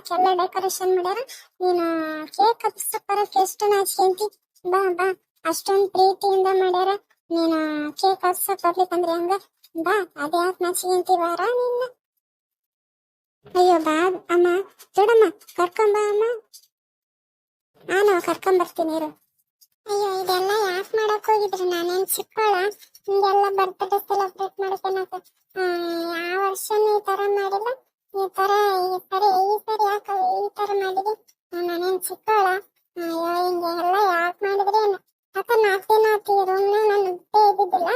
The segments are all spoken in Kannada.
ಮಾಡಕ್ಕೆಲ್ಲ ಡೆಕೋರೇಷನ್ ಮಾಡ್ಯಾರ. ನೀನು ಕೇಕ್ ಬರಕ್ ಎಷ್ಟು ನಾಚಿಕೆಂತಿ ಬಾ ಬಾ. ಅಷ್ಟೊಂದ್ ಪ್ರೀತಿಯಿಂದ ಮಾಡ್ಯಾರ. ನೀನು ಕೇಕ್ ಕತ್ತರ್ಸಕ್ ಬರ್ಲಿಕ್ಕಂದ್ರೆ ಹಂಗ? ಬಾ ಅದ್ಯಾಕ್ ನಾಚಿಕೆಂತಿ ಬಾರ ನಿನ್ನ. ಅಯ್ಯೋ, ಬಾ, ಅಮ್ಮ. ದೊಡಮ್ಮ ಕರ್ಕೊಂಬ ಅಮ್ಮ. ನಾನು ಕರ್ಕೊಂಡ್ ಬರ್ತೀನಿ ಇರು. ಅಯ್ಯೋ, ಇದೆಲ್ಲ ಯಾಕೆ ಮಾಡಕ್ ಹೋಗಿದ್ರಿ? ನಾನೇನ್ ಚಿಕ್ಕೋಳ ಹಿಂಗೆಲ್ಲ ಬರ್ತ್ಡೇ ಸೆಲೆಬ್ರೇಟ್ ಮಾಡ್ಕೊಳಕ ಯಾವ ವರ್ಷನೂ ಈ ತರ ಮಾಡಿಲ್ಲ. ಈ ತರ, ಈ ಸರಿ ಈ ಸರಿ ಯಾಕೆ ಈ ತರ ಮಾಡಿದ್ರಿ ನಾನೇನ್ ಚಿಕ್ಕವಳ ಅಯ್ಯೋ, ಹಿಂಗೆ ಎಲ್ಲ ಯಾಕೆ ಮಾಡಿದ್ರಿ ಯಾಕ ನಾಲ್ಕು ದಿನ ಆತಿ ರೂಮ್ನಾಗ ನಾನು ಇದ್ದೇ ಇದ್ದಿದ್ದಿಲ್ಲ.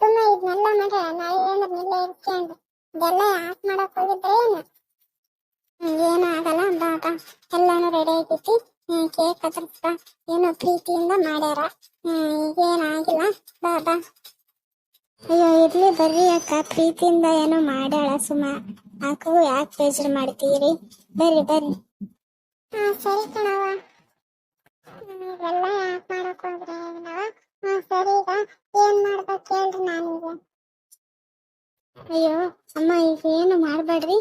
ತುಂಬಾ ಇದನ್ನೆಲ್ಲ ಮಾಡಿ ನಾಳೆ ಏನಾರ ನಿಲ್ಲೇ ಅಂದ್ರೆ ಇದೆಲ್ಲ ಯಾಕೆ ಮಾಡಕ್ ಹೋಗಿದ್ರೆ ಏನು ಏನು ಆಗಲ್ಲ, ಬಾ ಬಾ. ಎಲ್ಲಾನು ರೆಡಿ ಆಗಿತ್ತು ಕೇಕ್ ಅದ್ರ ಏನೋ ಪ್ರೀತಿಯಿಂದ ಮಾಡ್ಯಾರ. ಈಗೇನಾಗಿಲ್ಲ ಬಾಬಾ ಅಯ್ಯೋ ಇರ್ಲಿ ಬರ್ರಿ ಅಕ್ಕ. ಪ್ರೀತಿಯಿಂದ ಏನೋ ಮಾಡ್ಯಾಳ ಸುಮ. ಅಕ್ಕಗೂ ಯಾಕೆ ಬೇಜಾರು ಮಾಡ್ತೀರಿ? ಬರ್ರಿ ಬರ್ರಿ. ಹಾ ಸರಿ ಕಣವ ಎಲ್ಲ ಯಾಕೆ ಮಾಡಕ್ ಹೋಗ್ರಿ ನಾವ ಹಾ ಸರಿ ಈಗ ಏನ್ ಮಾಡ್ಬೇಕು ಹೇಳ್ರಿ ನಾನೀಗ. ಅಯ್ಯೋ ಅಮ್ಮ ಈಗ ಏನು ಮಾಡ್ಬೇಡ್ರಿ?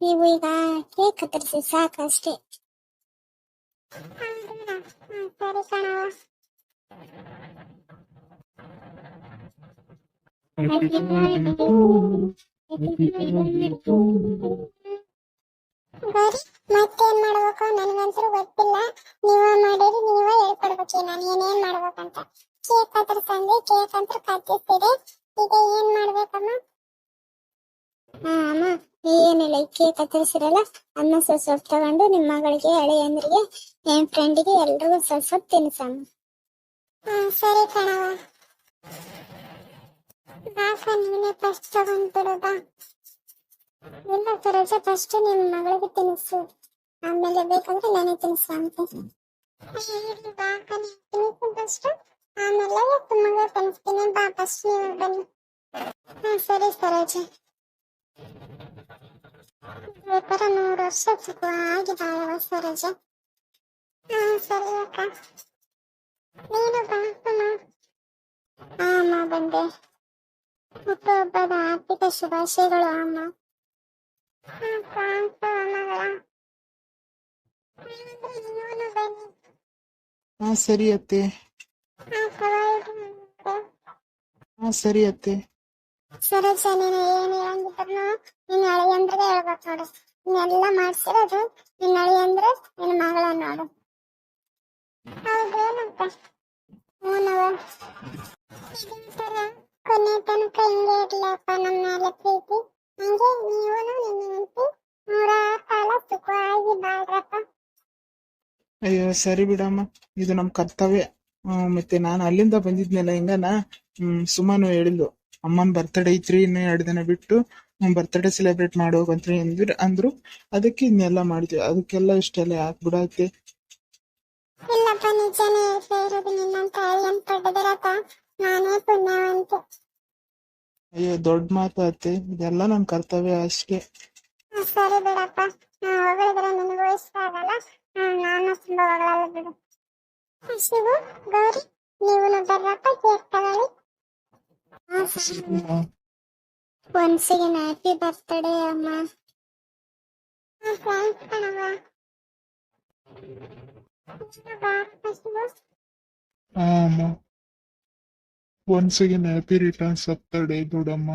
ನೀವು ಈಗ ಕೇಕ್ ಕತ್ತರಿಸಿ ಸಾಕು ಅಷ್ಟೇ ಸರಿ ಕಣವ ಬರೀ ಮತ್ತೇನ್ ಮಾಡ್ಬೇಕು? ನನಗಂತೂ ಗೊತ್ತಿಲ್ಲ. ನೀವ ಮಾಡಿರಿ ನೀವ ಹೇಳ್ಕೊಡ್ಬೇಕು. ನಾನು ಏನೇನ್ ಮಾಡ್ಬೇಕಂತ. ಕೇಕ್ ಕತ್ತರಿಸಂದ್ರೆ ಕೇಕ್ ಅಂತ ಕತ್ತಿಸ್ತೀರಿ ಈಗ ಏನ್ ಮಾಡ್ಬೇಕಮ್ಮ? ಹಾ ಅಮ್ಮ ಏನಿಲ್ಲ. ಈ ಕೇಕ್ ಕತ್ತರಿಸಿರಲ್ಲ ಅನ್ನ ಸ್ವಲ್ಪ ಸ್ವಲ್ಪ ತಗೊಂಡು ನಿಮ್ಮ ಮಗಳಿಗೆ ಹಳೆಯಂದ್ರಿಗೆ ನಿಮ್ ಫ್ರೆಂಡಿಗೆ ಎಲ್ರಿಗೂ ಸ್ವಲ್ಪ ಸ್ವಲ್ಪ ತಿನ್ಸಮ್ಮ ಹಾ ಸರಿ ಕಣವ ನೀನೆ ಫಸ್ಟ್ ತಗೊಂಡ್ಬಿಡೋದಾ ಇಲ್ಲ ಸರೋಜ ಫಸ್ಟ್ ನಿಮ್ ಮಗಳಿಗೆ ತಿನ್ನಿಸು. ಆಮೇಲೆ ಬೇಕಂದ್ರೆ ನಾನೇ ತಿನ್ನಿಸ್ಕೊಂತೆ ಬಾಕ ತಿನ್ನಿಸು ಫಸ್ಟ್ ಆಮೇಲೆ ಮಗ ತಿನ್ನಿಸ್ತೀನಿ ಬಾ ಫಸ್ಟ್ ಬನ್ನಿ. ಸರಿ ಸರೋಜ. ಬೇಕಾರ ನೂರು ವರ್ಷ ಸರೋಜ? ಹಾ, ಸರಿ ಅಕ್ಕ. ನೀನು ಬಾ ಅಮ್ಮ ಬಂದೆ. ಹುಟ್ಟುಹಬ್ಬದ ಆರ್ಥಿಕ ಶುಭಾಶಯಗಳು ಅಮ್ಮ ಹಾ, ಸರಿ ಅತ್ತೆ. ಹಾ, ಸರಿ ಅತ್ತೆ. ಸರೋಜ ನೀನು ಏನು ಹೇಳಂಗಿದ್ರು ನಿನ್ನ ಅಳಿಯಂದ್ರೆ ಹೇಳ್ಬೇಕು ನೋಡು ನೀನೆಲ್ಲ ಮಾಡ್ಸಿರೋದು ನಿನ್ನ ಅಳಿಯಂದ್ರೆ ನಿನ್ನ ಮಗಳ ನೋಡು ಹೌದೇನಂತ ಹ್ಞೂನವ ಇದೊಂಥರ ಕೊನೆ ತನಕ ಹಿಂಗೆ ಇರ್ಲಪ್ಪ ನಮ್ಮ ಮೇಲೆ ಪ್ರೀತಿ. ಹಂಗೆ ನೀವು ನಿಮ್ಮ ಹೆಂಡತಿ. ನೂರಾರು ಕಾಲ ಸುಖವಾಗಿ ಬಾಳ್ರಪ್ಪ. ಅಯ್ಯೋ ಸರಿ ಬಿಡಮ್ಮ. ಇದು ನಮ್ ಕರ್ತವ್ಯ. ಹ್ಮ್, ಮತ್ತೆ ನಾನು ಅಲ್ಲಿಂದ ಬಂದಿದ್ನಲ್ಲ ಹಿಂಗನ? ಹ್ಮ್ ಸುಮಾನು ಹೇಳಿದ್ಲು ಅಮ್ಮನ್ ಬರ್ತಡೇ ಐತ್ರಿ ಇನ್ನು ಎರಡು ದಿನ ಬಿಟ್ಟು ಬರ್ತಡೇ ಸೆಲೆಬ್ರೇಟ್ ಮಾಡೋಗಂತ್ರಿ ಅಂದ್ರ ಅಂದ್ರು. ಅದಕ್ಕೆ ಇದನ್ನೆಲ್ಲ ಮಾಡಿದ್ವಿ. ಅದಕ್ಕೆಲ್ಲ ಇಷ್ಟೆಲ್ಲ ಯಾಕೆ ಬಿಡತ್ತೆ ಇಲ್ಲಪ್ಪ ನಿಜನೇ ಹೇಳ್ತಾ ಇರೋದು ನಿನ್ನಂತ ಅಳಿಯನ್ ಪಡೆದಿರಪ್ಪ ನಾನೇ ಪುಣ್ಯವಂತೆ ಅಯ್ಯೋ ದೊಡ್ಡ ಮಾತು ಅತ್ತೆ ಇದೆಲ್ಲ ನಮ್ ಕರ್ತವ್ಯ ಅಷ್ಟೇ. ಹಾ, ಸರಿ ಬಿಡಪ್ಪ. ನಾ ಹೊಗಳಿದ್ರೆ ನಿನಗೂ ಇಷ್ಟ ಆಗಲ್ಲ. ಹಾ, ನಾನು ತುಂಬಾ ಹೊಗಳಲ್ಲ ಬಿಡು. ಶಿವು ಗೌರಿ ನೀವು ಬರ್ರಪ್ಪ ಕೇಕ್ ತಗೊಳ್ಳಿ ಒನ್ಸ್ ಅಗೇನ್ ಹ್ಯಾಪಿ ಬರ್ತ್ಡೇ ಅಮ್ಮ. ಥ್ಯಾಂಕ್ಸ್ ಕಣವ್ವ. ನೀನು ಬಾರಪ್ಪ ಶಿವು. ಹಾ ಅಮ್ಮ. Once again happy returns of the day ದೊಡ್ಡಮ್ಮ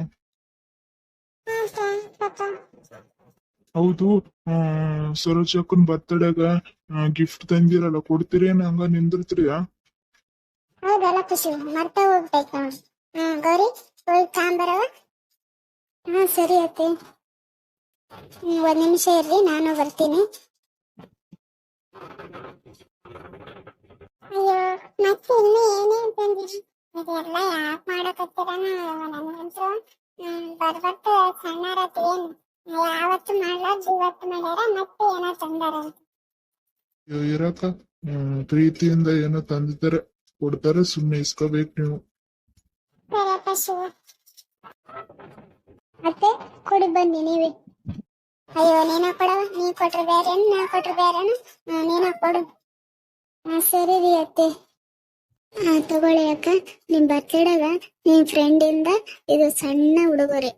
ಹೌದು ಆ, ಸರೋಜಕ್ಕನ್ ಬರ್ತಡೇಗ ಗಿಫ್ಟ್ ತಂದಿರಲ್ಲ ಕೊಡ್ತೀರೇನ ಹಂಗ ನಿಂದಿರ್ತೀರಿಯ ಹೌದಲ್ಲ ಖುಷಿ. ಮರ್ತಾ ಹೋಗ್ಬೇಕು. ಗೌರಿ ಹೋಗಿ ತಾಂಬರವ ಹಾ ಸರಿ ಅತ್ತೆ. ಒಂದ್ ನಿಮಿಷ ಇರ್ರಿ ನಾನು ಬರ್ತೀನಿ. ಅಯ್ಯೋ ಮತ್ತೆ ಇನ್ನೂ ಏನೇನ್ ತಂದಿರಿ? ಇದೆಲ್ಲ ಯಾಕೆ ಮಾಡಕತ್ತೀರ ನನಗಂತೂ ಬರ್ಬರ್ತ ಸಣ್ಣರತ್ ಏನು ಯಾವತ್ತು ಮಾಡ್ಲಾರ್ದು ಇವತ್ತು ಮಾಡ್ಯಾರ ಮತ್ತೆ ಏನೋ ತಂದಾರ ಇರಕ್ಕ ಪ್ರೀತಿಯಿಂದ ಏನೋ ತಂದಿದ್ದಾರೆ ಕೊಡ್ತಾರೆ ಸುಮ್ನೆ ಇಸ್ಕೋಬೇಕು ನೀವು. ಸರಿಯಪ್ಪ ಶಿವ. ಮತ್ತೆ ಕೊಡಿ ಬನ್ನಿ ನೀವೇ. ಅಯ್ಯೋ ನೀನ ಕೊಡವ ನೀ ಕೊಟ್ರೆ ಬೇರೆ ನಾ ಕೊಟ್ರೆ ಬೇರೆ ನೀನ ಕೊಡು. ಹಾ ಸರಿ ರೀ ಅತ್ತೆ. ತಗೊಳ್ಳಿ ಅಕ್ಕ. ನಿಮ್ ಬರ್ತಡೇಗ ನಿಮ್ ಫ್ರೆಂಡ್ ಇಂದ ಇದು ಸಣ್ಣ ಉಡುಗೊರೆ.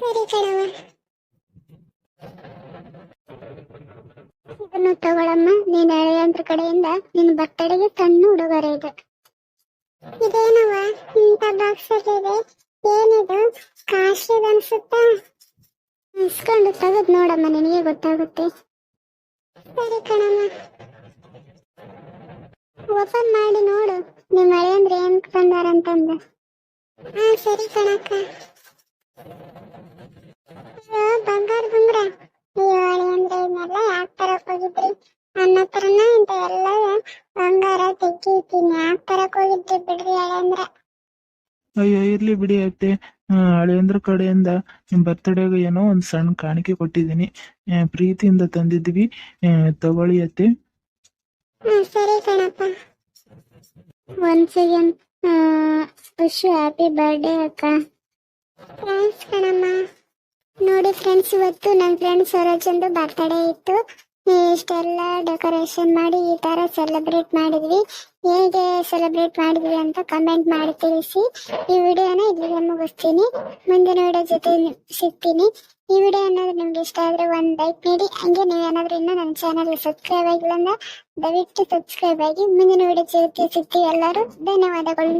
ಸರಿ ಕಣವ ಇದನ್ನು ತಗೊಳಮ್ಮ. ನೀನ್ ಹಳೆಯಂತ್ರ ಕಡೆಯಿಂದ ನಿನ್ ಬರ್ತಡೆಗೆ ಸಣ್ಣ ಉಡುಗೊರೆ ಇದೆ. ಇದೇನವ ಇಂತ ಬಾಕ್ಸ್ ಇದೆ ಏನಿದು? ಕಾಸ್ಟ್ಲಿದ್ ಅನ್ಸುತ್ತಾ? ಇಸ್ಕೊಂಡು ತೆಗೆದ್ ನೋಡಮ್ಮ, ನಿನಗೆ ಗೊತ್ತಾಗುತ್ತೆ. ಸರಿ ಕಣಮ್ಮ ಓಪನ್ ಮಾಡಿ ನೋಡು ನಿಮ್ಮ ಮಳೆ ಅಂದ್ರೆ ಏನ್ ತಂದಾರಂತಂದ ಹಾ ಸರಿ ಕಣಕ್ಕ. ಬಂಗಾರ ಬಂಗ್ರ ದಿವಾಳಿ ಅಂದ್ರೆ ಇದನ್ನೆಲ್ಲ ಯಾಕೆ ತರಕ್ ಹೋಗಿದ್ರಿ? ನನ್ನ ಹತ್ರನ ಇಂತ ಎಲ್ಲ ಬಂಗಾರ ತೆಗಿತೀನಿ ಯಾಕೆ ತರಕ್ ಹೋಗಿದ್ರಿ ಬಿಡ್ರಿ ಹಳೆ ಅಂದ್ರೆ? ಅಯ್ಯೋ ಇರ್ಲಿ ಬಿಡಿ ಅತ್ತೆ. ಆ, ಹಳೇಂದ್ರ ಕಡೆಯಿಂದ ನಿಮ್ ಬರ್ತಡೇಗೆ ಏನೋ ಒಂದ್ ಸಣ್ಣ ಕಾಣಿಕೆ ಕೊಟ್ಟಿದ್ದೀನಿ. ಪ್ರೀತಿಯಿಂದ ತಂದಿದ್ವಿ. ತಗೊಳ್ಳಿ ಅತ್ತೆ. ಹ್ಮ್ ಸರಿ ಕಣಪ್ಪ. Once again wish happy birthday ಅಕ್ಕ. ಥ್ಯಾಂಕ್ಸ್ ಕಣಮ್ಮ. ನೋಡಿ ಫ್ರೆಂಡ್ಸ್ ಇವತ್ತು ನನ್ನ ಫ್ರೆಂಡ್ ಸರೋಜಂದು ಬರ್ತಡೇ ಇತ್ತು. ಇಷ್ಟೆಲ್ಲ ಡೆಕೋರೇಷನ್ ಮಾಡಿ ಈ ತರ ಸೆಲೆಬ್ರೇಟ್ ಮಾಡಿದ್ವಿ. ಹೇಗೆ ಸೆಲೆಬ್ರೇಟ್ ಮಾಡಿದ್ವಿ ಅಂತ ಕಮೆಂಟ್ ಮಾಡಿ ತಿಳಿಸಿ. ಈ ವಿಡಿಯೋನ ಇಲ್ಲಿಗೆ ಮುಗಿಸ್ತೀನಿ. ಮುಂದಿನ ವಿಡಿಯೋ ಜೊತೆ ಸಿಗ್ತೀನಿ. ಈ ವಿಡಿಯೋ ಅನ್ನೋದು ನಿಮ್ಗೆ ಇಷ್ಟ ಆದ್ರೆ ಒಂದ್ ಲೈಕ್ ನೀಡಿ ಹಂಗೆ ನೀವೇನಾದ್ರೂ ಇನ್ನೂ ನನ್ನ ಚಾನಲ್ ಸಬ್ಸ್ಕ್ರೈಬ್ ಆಗಿಲ್ಲ ದಯವಿಟ್ಟು ಸಬ್ಸ್ಕ್ರೈಬ್ ಆಗಿ. ಮುಂದಿನ ವಿಡಿಯೋ ಜೊತೆ ಸಿಗ್ತೀವಿ ಎಲ್ಲರೂ. ಧನ್ಯವಾದಗಳು.